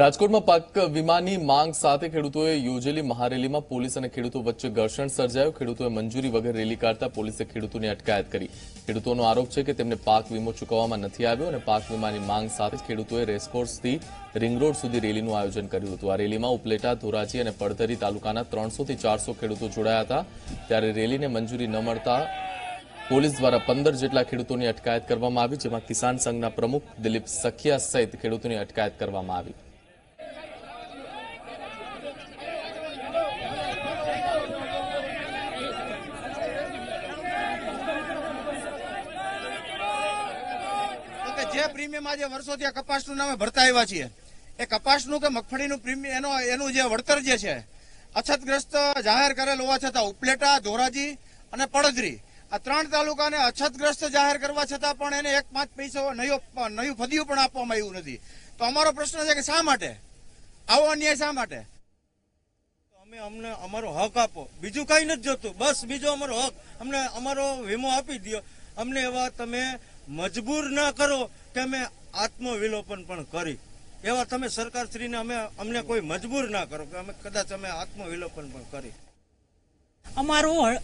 રાજકોટમાં પાક વીમાની માંગ સાથે ખેડૂતોએ યોજેલી મહારેલીમાં પોલીસ અને ખેડૂતો વચ્ચે ઘર્ષણ સર્જાયું. ખેડૂતોએ મંજૂરી વગર રેલી કાઢતા પોલીસે ખેડૂતોની અટકાયત કરી. ખેડૂતોનો આરોપ છે કે તેમને પાક વીમો ચૂકવવામાં નથી આવ્યો અને પાક વીમાની માંગ સાથે ખેડૂતોએ રેસકોર્સથી રિંગ રોડ સુધી રેલીનું આયોજન કર્યું હતું. આ રેલીમાં ઉપલેટા, ધોરાજી અને પડધરી તાલુકાના ત્રણસોથી ચારસો ખેડૂતો જોડાયા હતા. ત્યારે રેલીને મંજૂરી ન મળતા પોલીસ દ્વારા પંદર જેટલા ખેડૂતોની અટકાયત કરવામાં આવી, જેમાં કિસાન સંઘના પ્રમુખ દિલીપ સખિયા સહિત ખેડૂતોની અટકાયત કરવામાં આવી. જે પ્રીમિયમ આજે વર્ષોથી આ કપાસનું નામે ભરતા આવ્યા છીએ, એ કપાસનું કે મગફળીનું પ્રીમિયમ, એનો, એનું જે વળતર જે છે, અછતગ્રસ્ત જાહેર કરેલ હોવા છતાં ઉપલેટા, ધોરાજી અને પડદરી, આ ત્રણ તાલુકાને અછતગ્રસ્ત જાહેર કરવા છતાં પણ એને એક પાંચ પૈસો નયો, નયું ફદિયું પણ આપવામાં આવ્યું નથી. તો અમારો પ્રશ્ન છે કે શા માટે? આવો અન્યાય શા માટે? અમે અમને અમારો હક આપો. બીજું કઈ નથી જોતું. બસ બીજો અમારો હક. અમને અમારો વીમો આપી દો અમને એવા તમે મજબૂર ના કરો કે અમે આત્મવિલોપન પણ કરી. એવા તમે સરકારશ્રીને અમે અમને કોઈ મજબૂર ના કરો કે અમે કદાચ અમે આત્મવિલોપન પણ કરી. અમારું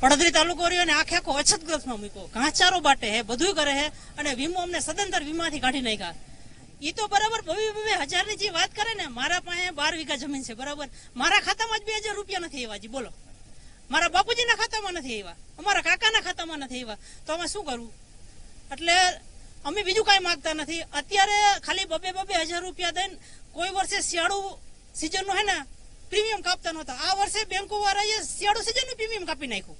પડદરી તાલુકો રહ્યો અને આખે આખો અછતગ્રસ્તમાં મૂક્યો. ઘાસચારો બાટે હે બધું કરે હે અને વીમો અમને સદંતર વીમાથી કાઢી નાખ્યા. ઈ તો બરાબર ભવિભાઈ ભવે હજારની જે વાત કરે ને, મારા પાસે બાર વીઘા જમીન છે, બરાબર? મારા ખાતામાં જ બે હજાર રૂપિયા નથી આવ્યા, જી બોલો. મારા બાપુજીના ખાતામાં નથી આવ્યા, અમારા કાકાના ખાતામાં નથી આવ્યા. તો અમે શું કરવું એટલે અમે બીજું કાંઈ માગતા નથી. અત્યારે ખાલી બબે બબે હજાર રૂપિયા દઈને કોઈ વર્ષે શિયાળુ સિઝનનું હે ને પ્રીમિયમ કાપતા નહોતા. આ વર્ષે બેંકો વાળાએ શિયાળુ સિઝનનું પ્રીમિયમ કાપી નાખ્યું.